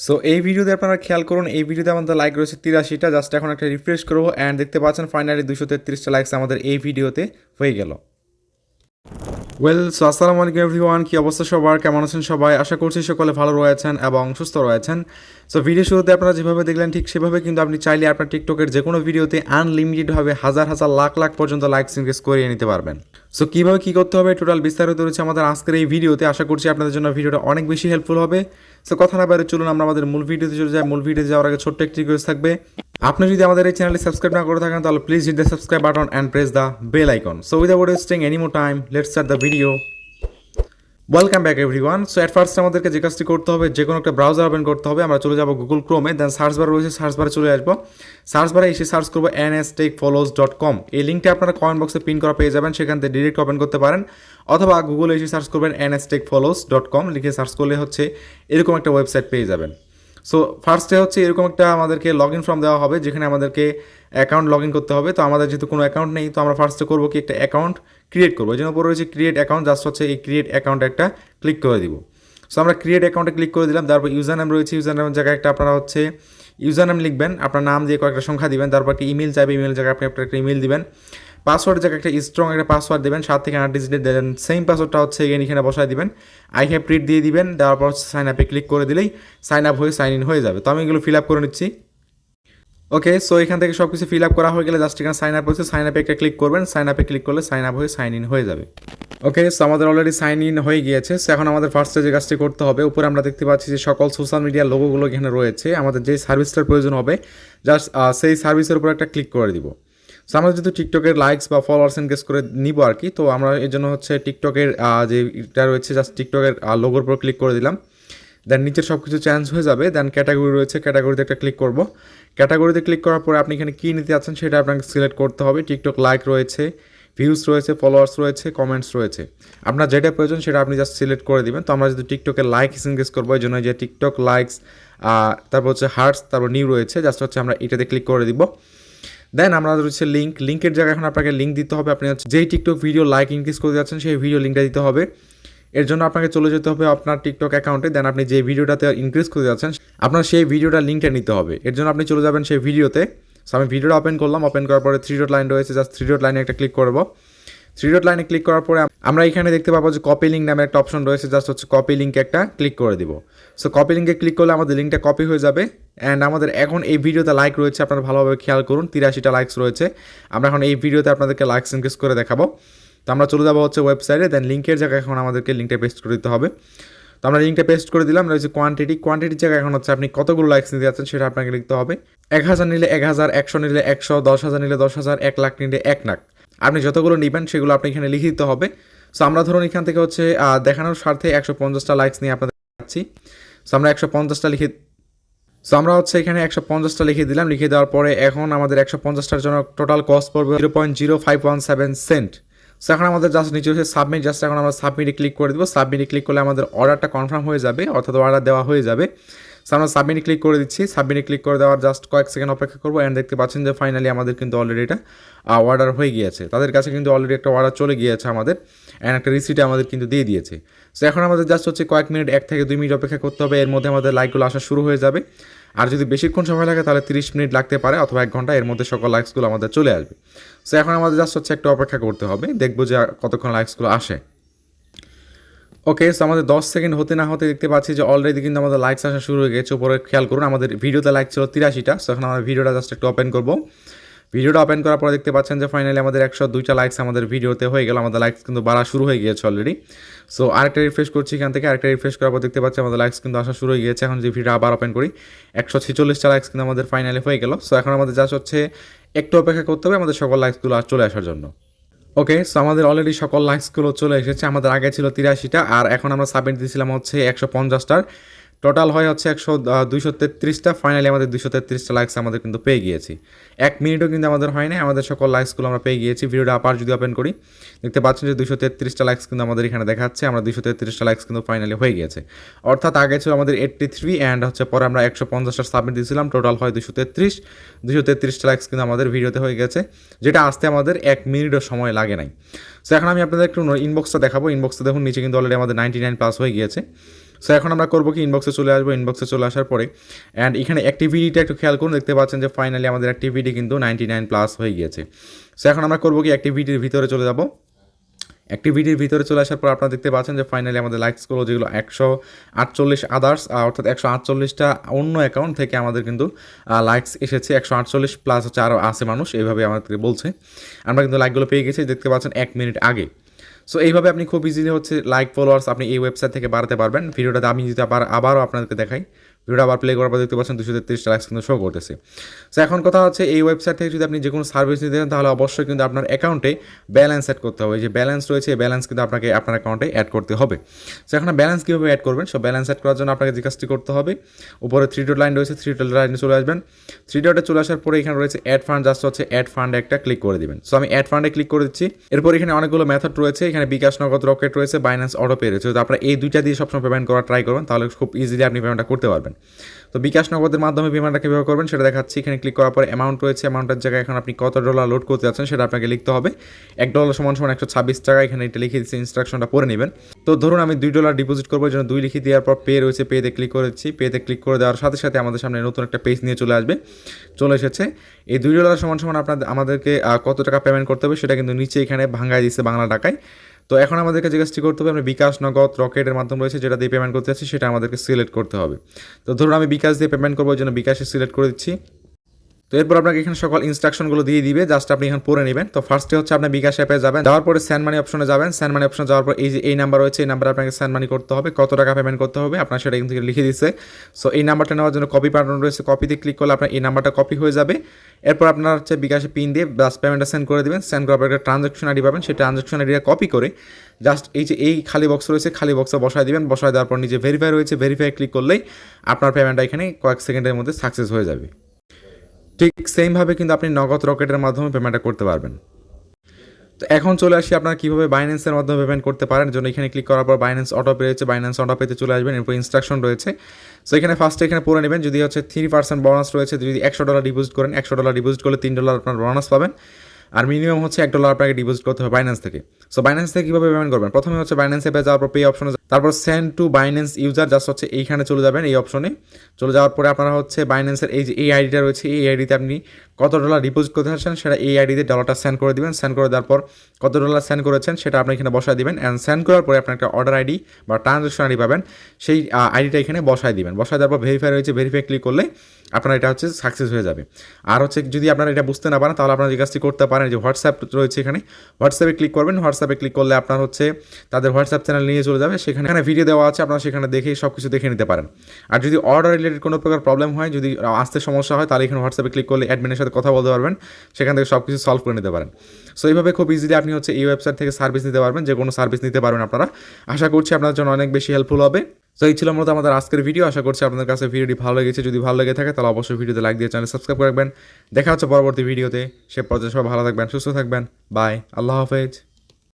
So এই ভিডিওতে আপনারা খেয়াল করুন, এই ভিডিওতে আমাদের লাইক রয়েছে তিরাশিটা। জাস্ট এখন একটা রিফ্রেশ করব। অ্যান্ড দেখতে পাচ্ছেন ফাইনালি দুশো তেত্রিশটা লাইকস আমাদের এই ভিডিওতে হয়ে গেল। ওয়েল সো আসসালামু আলাইকুম এভরিওয়ান কী অবস্থা সবার? কেমন আছেন সবাই? আশা করছি সকলে ভালো রয়েছেন এবং সুস্থ রয়েছেন। সো ভিডিও শুরুতে আপনারা যেভাবে দেখলেন, ঠিক সেভাবে কিন্তু আপনি চাইলে আপনার টিকটকের যে কোনো ভিডিওতে আনলিমিটেডভাবে হাজার হাজার লাখ লাখ পর্যন্ত লাইকস ইনক্রিজ করিয়ে নিতে পারবেন। সো কীভাবে কী করতে হবে টোটাল বিস্তারিত রয়েছে আমাদের আজকের এই ভিডিওতে আশা করছি আপনাদের জন্য ভিডিওটা অনেক বেশি হেল্পফুল হবে। সো কথা না বাইরে চলুন, আমরা আমাদের মূল ভিডিওতে চলে যাই। মূল ভিডিওতে যাওয়ার আগে ছোট্ট একটি রিকোয়েস্ট থাকবে। আপনি যদি আমাদের এই চ্যানেলটি সাবস্ক্রাইব না করে থাকেন, তাহলে please hit the subscribe button and press the bell icon so without wasting any more time let's start the welcome back everyone so at first আমাদেরকে যে কাজটি করতে হবে, যে কোনো একটা ব্রাউজার ওপেন করতে হবে। আমরা চলে যাব গুগল ক্রোমে দেন সার্চ বার রয়েছে সার্চ বারে চলে আসব। সার্চ বারে এসে সার্চ করব N S tech follows dot com এই লিঙ্কটা আপনারা কমেন্ট বক্সে পিন করা পেয়ে যাবেন, সেখান থেকে ডিরেক্ট ওপেন করতে পারেন। অথবা গুগলে এসে সার্চ করবেন N S tech follows dot com লিখে সার্চ করলে হচ্ছে এরকম একটা ওয়েবসাইট পেয়ে যাবেন। সো ফার্স্টে হচ্ছে এরকম একটা আমাদেরকে লগ ইন ফর্ম দেওয়া হবে, যেখানে আমাদেরকে অ্যাকাউন্ট লগ ইন করতে হবে। তো আমাদের যেহেতু কোনো অ্যাকাউন্ট নেই, তো আমরা ফার্স্টে করব কি একটা অ্যাকাউন্ট ক্রিয়েট করব। এই জন্য পরে রয়েছে ক্রিয়েট অ্যাকাউন্ট জাস্ট হচ্ছে এই ক্রিয়েট অ্যাকাউন্ট একটা ক্লিক করে দিব। সো আমরা ক্রিয়েট অ্যাকাউন্টে ক্লিক করে দিলাম, তারপর ইউজার নাম রয়েছে ইউজার নামের জায়গায় একটা আপনারা হচ্ছে ইউজার নাম লিখবেন, আপনার নাম দিয়ে কয়েকটা সংখ্যা দিবেন, তারপর একটা ইমেল চাইবে ইমেল জায়গায় আপনি আপনার একটা ইমেল দিবেন। পাসওয়ার্ডের জায়গায় একটা স্ট্রং একটা পাসওয়ার্ড দেবেন, সাত থেকে আট ডিজিটের দেবেন সেম পাসওয়ার্ডটা হচ্ছে এখানে এখানে বসায় দিবেন। আই হ্যাভ প্রিট দিয়ে দিবেন, দেওয়ার পর হচ্ছে সাইন আপে ক্লিক করে দিলেই সাইন আপ হয়ে সাইন ইন হয়ে যাবে। তো আমি এগুলো ফিল আপ করে নিচ্ছি। ওকে সো এখান থেকে সব কিছু ফিল আপ করা হয়ে গেলে জাস্ট এখানে সাইন আপ হয়েছে সাইন আপে একটা ক্লিক করবেন সাইন আপে ক্লিক করলে সাইন আপ হয়ে সাইন ইন হয়ে যাবে। ওকে সো আমাদের অলরেডি সাইন ইন হয়ে গিয়েছে। সো এখন আমাদের ফার্স্টে যে কাজটি করতে হবে। উপরে আমরা দেখতে পাচ্ছি যে সকল সোশ্যাল মিডিয়ার লোগোগুলো এখানে রয়েছে। আমাদের যেই সার্ভিসটার প্রয়োজন হবে জাস্ট সেই সার্ভিসের উপর একটা ক্লিক করে দিব। সো আমরা যেহেতু টিকটকের লাইকস বা ফলোয়ার্স এনগেজ করে নিব আর কি, তো আমরা এর জন্য হচ্ছে টিকটকের যে এটা রয়েছে জাস্ট টিকটকের লোগোর উপর ক্লিক করে দিলাম। দেন নিচের সব কিছু চেঞ্জ হয়ে যাবে। দেন ক্যাটাগরি রয়েছে ক্যাটাগরিতে একটা ক্লিক করব। ক্যাটাগরিতে ক্লিক করার পরে আপনি এখানে কী নিতে যাচ্ছেন সেটা আপনাকে সিলেক্ট করতে হবে। টিকটক লাইক রয়েছে ভিউস রয়েছে ফলোয়ার্স রয়েছে কমেন্টস রয়েছে। আপনার যেটা প্রয়োজন সেটা আপনি জাস্ট সিলেক্ট করে দিবেন। তো আমরা যদি টিকটকে লাইকস এনগেজ করব, এই জন্য যে টিকটক লাইকস তারপর হচ্ছে হার্টস তারপর নিউ রয়েছে জাস্ট হচ্ছে আমরা এটাতে ক্লিক করে দিব। দেন আমরা রয়েছে লিঙ্ক লিঙ্কের জায়গায় এখন আপনাকে লিঙ্ক দিতে হবে। আপনি হচ্ছে যেই টিকটক ভিডিও লাইক ইনক্রিজ করে যাচ্ছেন, সেই ভিডিও লিঙ্কটা দিতে হবে। এর জন্য আপনাকে চলে যেতে হবে আপনার টিকটক অ্যাকাউন্টে দেন আপনি যে ভিডিওটাতে ইনক্রিজ করে যাচ্ছেন, আপনার সেই ভিডিওটা লিঙ্কটা নিতে হবে। এর জন্য আপনি চলে যাবেন সেই ভিডিওতে সো আমি ভিডিওটা ওপেন করলাম। ওপেন করার পরে থ্রি ডট লাইন রয়েছে। জাস্ট থ্রি ডট লাইনে একটা ক্লিক করব। থ্রি ডট লাইনে ক্লিক করার পরে আমরা এখানে দেখতে পাবো যে কপি লিঙ্ক নামে একটা অপশন রয়েছে জাস্ট হচ্ছে কপি লিঙ্কে একটা ক্লিক করে দিব। সো কপি লিঙ্কে ক্লিক করলে আমাদের লিঙ্কটা কপি হয়ে যাবে। অ্যান্ড আমাদের এখন এই ভিডিওতে লাইক রয়েছে, আপনারা ভালোভাবে খেয়াল করুন, তিরাশিটা লাইকস রয়েছে। আমরা এখন এই ভিডিওতে আপনাদেরকে লাইকস ইনক্রিজ করে দেখাবো। তো আমরা চলে যাব হচ্ছে ওয়েবসাইটে দেন লিঙ্কের জায়গায় এখন আমাদেরকে লিঙ্কটা পেস্ট করে দিতে হবে। তো আমরা লিঙ্কটা পেস্ট করে দিলাম, রয়েছে কোয়ান্টিটি কোয়ান্টিটির জায়গায় এখন হচ্ছে আপনি কতগুলো লাইকস নিতে যাচ্ছেন সেটা আপনাকে লিখতে হবে। এক হাজার নিলে এক হাজার, একশো নিলে একশো, দশ হাজার নিলে দশ হাজার, এক লাখ নিলে এক লাখ। আপনি যতগুলো নেবেন সেগুলো আপনি এখানে লিখে দিতে হবে। সো আমরা ধরুন এখান থেকে হচ্ছে দেখানোর স্বার্থে একশো পঞ্চাশটা লাইকস নিয়ে আপনাদের দেখাচ্ছি সো আমরা একশো পঞ্চাশটা লিখে সো আমরা হচ্ছে এখানে একশো পঞ্চাশটা লিখে দিলাম। লিখে দেওয়ার পরে এখন আমাদের একশো পঞ্চাশটার জন্য টোটাল কস্ট পড়বে zero point zero five one seven cent so এখন আমাদের জাস্ট নিচে হচ্ছে সাবমিট জাস্ট এখন আমরা সাবমিটে ক্লিক করে দেবো। সাবমিটে ক্লিক করলে আমাদের অর্ডারটা কনফার্ম হয়ে যাবে, অর্থাৎ অর্ডার দেওয়া হয়ে যাবে। সো আমরা সাবমিটে ক্লিক করে দিচ্ছি। সাবমিটে ক্লিক করে দেওয়ার জাস্ট কয়েক সেকেন্ড অপেক্ষা করব অ্যান্ড দেখতে পাচ্ছেন যে ফাইনালি আমাদের কিন্তু অলরেডি এটা অর্ডার হয়ে গিয়েছে। তাদের কাছে কিন্তু অলরেডি একটা অর্ডার চলে গিয়েছে আমাদের অ্যান্ড একটা রিসিটে আমাদের কিন্তু দিয়ে দিয়েছে। সো এখন আমাদের জাস্ট হচ্ছে কয়েক মিনিট, এক থেকে দুই মিনিট অপেক্ষা করতে হবে। এর মধ্যে আমাদের লাইকগুলো আসা শুরু হয়ে যাবে। আর যদি বেশিক্ষণ সময় লাগে তাহলে তিরিশ মিনিট লাগতে পারে অথবা এক ঘণ্টা, এর মধ্যে সকল লাইকসগুলো আমাদের চলে আসবে। সো এখন আমাদের জাস্ট হচ্ছে একটা অপেক্ষা করতে হবে। দেখব যে কতক্ষণ লাইকসগুলো আসে। ওকে সো আমাদের দশ সেকেন্ড হতে না হতে দেখতে পাচ্ছি যে অলরেডি কিন্তু আমাদের লাইকস আসা শুরু হয়ে গেছে, উপরে খেয়াল করুন, আমাদের ভিডিওতে লাইক ছিল তিরাশিটা সো এখন আমরা ভিডিওটা জাস্ট একটু ওপেন করব। ভিডিওটা ওপেন করার পরে দেখতে পাচ্ছেন যে ফাইনালি আমাদের একশো দুইটা লাইকস আমাদের ভিডিওতে হয়ে গেল, আমাদের লাইকস কিন্তু বাড়া শুরু হয়ে গিয়েছে অলরেডি সো আরেকটা রিফ্রেশ করছি এখান থেকে, আরেকটা রিফ্রেশ করার পর দেখতে পাচ্ছি আমাদের লাইকস কিন্তু আসা শুরু হয়ে গিয়েছে, এখন যে ভিডিও আবার ওপেন করি, একশো ছেচল্লিশটা লাইকস কিন্তু আমাদের ফাইনালি হয়ে গেল। সো এখন আমাদের জাস্ট হচ্ছে একটু অপেক্ষা করতে হবে আমাদের সকল লাইকসগুলো চলে আসার জন্য। ওকে সো আমাদের অলরেডি সকল লাইকসগুলো চলে এসেছে। আমাদের আগে ছিল তিরাশিটা, আর এখন আমরা সাবমিট দিয়েছিলাম হচ্ছে একশো পঞ্চাশটার। টোটাল হয় হচ্ছে একশো দুইশো তেত্রিশটা। ফাইনালি আমাদের দুশো তেত্রিশটা লাইকস আমাদের কিন্তু পেয়ে গিয়েছি। এক মিনিটও কিন্তু আমাদের হয় না আমাদের সকল লাইকসগুলো আমরা পেয়ে গিয়েছি। ভিডিওটা আবার যদি ওপেন করি, দেখতে পাচ্ছেন যে দুশো তেত্রিশটা লাইকস কিন্তু আমাদের এখানে দেখাচ্ছে। আমরা দুশো তেত্রিশটা লাইকস কিন্তু ফাইনালি হয়ে গিয়েছে। অর্থাৎ আগে ছিল আমাদের এইট্টি থ্রি অ্যান্ড হচ্ছে পরে আমরা একশো পঞ্চাশটা সাবমিট দিয়েছিলাম। টোটাল হয় দুশো তেত্রিশ। দুশো তেত্রিশটা লাইকস কিন্তু আমাদের ভিডিওতে হয়ে গেছে। যেটা আসতে আমাদের এক মিনিটও সময় লাগে নাই। সো এখন আমি আপনাদের একটু ইনবক্সটা দেখাবো। ইনবক্সটা দেখুন, নিচে কিন্তু অলরেডি আমাদের নাইনটি নাইন প্লাস হয়ে গিয়েছে। সো এখন আমরা করব কি? ইনবক্সে চলে আসব। ইনবক্সে চলে আসার পরে অ্যান্ড এখানে অ্যাক্টিভিটিটা একটু খেয়াল করুন, দেখতে পাচ্ছেন যে ফাইনালি আমাদের অ্যাক্টিভিটি কিন্তু নাইনটি নাইন প্লাস হয়ে গিয়েছে। সো এখন আমরা করব কি? অ্যাক্টিভিটির ভিতরে চলে যাব। অ্যাক্টিভিটির ভিতরে চলে আসার পর আপনারা দেখতে পাচ্ছেন যে ফাইনালি আমাদের লাইকসগুলো যেগুলো একশো আটচল্লিশ আদার্স অর্থাৎ একশো আটচল্লিশটা অন্য অ্যাকাউন্ট থেকে আমাদের কিন্তু লাইকস এসেছে। একশো আটচল্লিশ প্লাস হচ্ছে আরও আছে মানুষ এইভাবে আমাদেরকে বলছে। আমরা কিন্তু লাইকগুলো পেয়ে গেছি, দেখতে পাচ্ছেন এক মিনিট আগে। সো এইভাবে আপনি খুব ইজিলি হচ্ছে লাইক ফলোয়ার্স আপনি এই ওয়েবসাইট থেকে বাড়াতে পারবেন। ভিডিওটাতে আমি যদি আবার আবারও আপনাদেরকে দেখাই। ভিডিওটা আবার প্লে করার পর দেখতে পাচ্ছেন দুশো তেত্রিশটা লাইকস কিন্তু শো করতেছে। সো এখন কথা হচ্ছে এই ওয়েবসাইট থেকে যদি আপনি যে কোনো সার্ভিস নিতে চান, তাহলে অবশ্যই কিন্তু আপনার অ্যাকাউন্টে ব্যালেন্স অ্যাড করতে হবে। যে ব্যালেন্স রয়েছে ব্যালেন্স কিন্তু আপনাকে আপনার অ্যাকাউন্টে অ্যাড করতে হবে। সো এখন ব্যালেন্স কীভাবে অ্যাড করবেন? সো ব্যালেন্স অ্যাড করার জন্য আপনাকে যে কাজটি করতে হবে, উপরে থ্রি ডট লাইন রয়েছে থ্রি ডট লাইনে চলে আসবেন। থ্রি ডটে চলে আসার পরে এখানে রয়েছে অ্যাড ফান্ড জাস্ট হচ্ছে অ্যাড ফান্ডে একটা ক্লিক করে দেবেন। সো আমি অ্যাড ফান্ডে ক্লিক করে দিচ্ছি। এরপর এখানে অনেকগুলো মেথড রয়েছে, এখানে বিকাশ নগদ রকেট রয়েছে বাইন্যান্স অটো পে রয়েছে। তো আপনারা এই দুইটা দিয়ে সবসময় পেমেন্ট করার ট্রাই করবেন, তাহলে খুব ইজিলি আপনি পেমেন্টটা করতে পারবেন। তো বিকাশ নগদের মাধ্যমে পেমেন্টটা কীভাবে করবেন, সেটা দেখাচ্ছি। এখানে ক্লিক করার পরে অ্যামাউন্ট রয়েছে অ্যামাউন্টের জায়গায় এখন আপনি কত ডলার লোড করতে যাচ্ছেন সেটা আপনাকে লিখতে হবে। এক ডলার সমান সমান একশো ছাব্বিশ টাকা, এখানে এটা লিখে দিচ্ছি ইনস্ট্রাকশনটা পরে নেবেন। তো ধরুন আমি দুই ডলার ডিপোজিট করব জন্য দুই লিখে দেওয়ার পর পে রয়েছে পেতে ক্লিক করেছি। পেতে ক্লিক করে দেওয়ার সাথে সাথে আমাদের সামনে নতুন একটা পেজ নিয়ে চলে আসবে, চলে এসেছে। এই দুই ডলার সমান সমান আপনাদের, আমাদেরকে কত টাকা পেমেন্ট করতে হবে সেটা কিন্তু নিচে এখানে ভাঙায় দিচ্ছে বাংলা টাকায়। তো এখন আমাদেরকে যে কাজটি করতে হবে, আমরা বিকাশ, নগদ, রকেটের মাধ্যমে রয়েছে যেটা দিয়ে পেমেন্ট করতে যাচ্ছি, সেটা আমাদেরকে সিলেক্ট করতে হবে। তো ধরুন আমি বিকাশ দিয়ে পেমেন্ট করব, ওই জন্য বিকাশে সিলেক্ট করে দিচ্ছি। তো এরপর আপনাকে এখানে সকল ইনস্ট্রাকশনগুলো দিয়ে দিবে জাস্ট আপনি এখানে পড়ে নেবেন। তো ফার্স্টে হচ্ছে আপনার বিকাশ অ্যাপে যাবেন, যাওয়ার পরে স্যান্ড মানি অপশনে যাবেন। স্যান্ড মানি অপশনে যাওয়ার পর এই যে, এই নাম্বার রয়েছে, এই নাম্বারে আপনাকে স্যান্ড মানি করতে হবে। কত টাকা পেমেন্ট করতে হবে, আপনার সেটা এখান থেকে লিখে দিচ্ছে সো এই নাম্বারটা নেওয়ার জন্য কপি পাঠানো রয়েছে কপিতে ক্লিক করলে আপনার এই নাম্বারটা কপি হয়ে যাবে। এরপর আপনার হচ্ছে বিকাশে পিন দিয়ে বাস পেমেন্টটা সেন্ড করে দেবেন। সেন্ড করার পর একটা ট্রানজাকশন আইডি পাবেন, সেই ট্রানজাকশন আইডিটা কপি করে জাস্ট এই যে, এই খালি বক্স রয়েছে, খালি বক্সে বসায় দিবেন। বসায় দেওয়ার পর নিজে ভেরিফাই রয়েছে ভেরিফাই ক্লিক করলেই আপনার পেমেন্টটা এখানে কয়েক সেকেন্ডের মধ্যে সাকসেস হয়ে যাবে। ঠিক সেমভাবে কিন্তু আপনি নগদ রকেটের মাধ্যমে পেমেন্টটা করতে পারবেন। তো এখন চলে আসি আপনারা কীভাবে বাইন্যান্সের মাধ্যমে পেমেন্ট করতে পারেন। জন্য এখানে ক্লিক করার পর বাইন্যান্স অটো পে রয়েছে। বাইন্যান্স অটো পেতে চলে আসবেন। এরপর ইনস্ট্রাকশন রয়েছে। সো এখানে ফার্স্টে এখানে পড়ে নেবেন। যদি হচ্ছে থ্রি পার্সেন্ট বোনাস রয়েছে, যদি একশো ডলার ডিপোজিট করেন, একশো ডলার ডিপোজিট করলে তিন ডলার আপনার বোনাস পাবেন। আর মিনিমাম হচ্ছে এক ডলার আপনাকে ডিপোজিট করতে হবে বাইন্যান্স থেকে। সো বাইন্যান্স থেকে কীভাবে পেমেন্ট করবেন? প্রথমে হচ্ছে বাইন্যান্স অ্যাপে যাওয়ার পর পে অপশনে তারপর send to Binance user just হচ্ছে এইখানে চলে যাবেন, এই অপশনে চলে যাওয়ার পরে আপনারা হচ্ছে বাইন্যান্সের এই যে এই আইডিটা রয়েছে, এই আইডিতে আপনি কত ডলার ডিপোজিট করতে চাচ্ছেন, সেটা এই আইডিতে ডলারটা সেন্ড করে দিবেন। সেন্ড করে দেওয়ার পর কত ডলার সেন্ড করেছেন, সেটা আপনি এখানে বসায় দিবেন। অ্যান্ড সেন্ড করার পরে আপনার একটা অর্ডার আইডি বা ট্রানজাকশন আইডি পাবেন। সেই আইডিটা এখানে বসায় দিবেন। বসায় দেওয়ার পর ভেরিফাই রয়েছে ভেরিফাই ক্লিক করলে আপনার এটা হচ্ছে সাকসেস হয়ে যাবে। আর হচ্ছে যদি আপনারা এটা বুঝতে না পারেন, তাহলে আপনারা যে কাজটি করতে পারেন যে হোয়াটসঅ্যাপ রয়েছে এখানে হোয়াটসঅ্যাপে ক্লিক করবেন। হোয়াটসঅ্যাপে ক্লিক করলে আপনার হচ্ছে তাদের হোয়াটসঅ্যাপ চ্যানেল নিয়ে চলে যাবে। সেখানে এখানে ভিডিও দেওয়া আছে, আপনারা সেখানে দেখে সব কিছু দেখে নিতে পারেন। আর যদি অর্ডার রিলেটেড কোনো প্রকার প্রবলেম হয়, যদি আসতে সমস্যা হয়, তাহলে এখানে হোয়াটসঅ্যাপে ক্লিক করলে অ্যাডমিনের সাথে কথা বলতে পারবেন। সেখান থেকে সব কিছু সলভ করে নিতে পারেন। সো এইভাবে খুব ইজিলি আপনি হচ্ছে এই ওয়েবসাইট থেকে সার্ভিস নিতে পারবেন, যে কোনো সার্ভিস নিতে পারবেন আপনারা। আশা করছি আপনার জন্য অনেক বেশি হেল্পফুল হবে। তো এই ছিল মূলত আমাদের আজকের ভিডিও আশা করছি আপনাদের কাছে ভিডিওটি ভালো লেগেছে। যদি ভালো লেগে থাকে, তাহলে অবশ্যই ভিডিওতে লাইক দিয়ে চ্যানেল সাবস্ক্রাইব করে রাখবেন। দেখা হচ্ছে পরবর্তী ভিডিওতে সে পর্যায়ে সবাই ভালো থাকবেন, সুস্থ থাকবেন। বাই আল্লাহ হাফেজ।